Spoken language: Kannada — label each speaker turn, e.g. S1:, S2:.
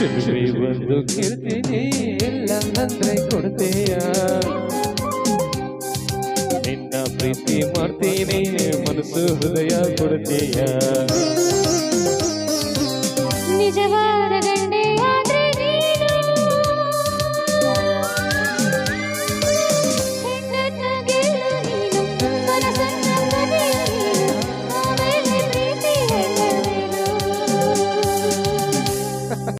S1: ಒಂದು ಕೇಳ್ತೀನಿ ಇಲ್ಲ ಅಂದ್ರೆ ಕೊಡ್ತೀಯ ನಿನ್ನ ಪ್ರೀತಿ ಮಾಡ್ತೀನಿ ಮನಸ್ಸು ಹೃದಯ ಕೊಡ್ತೀಯ
S2: ನಿಜವಾದ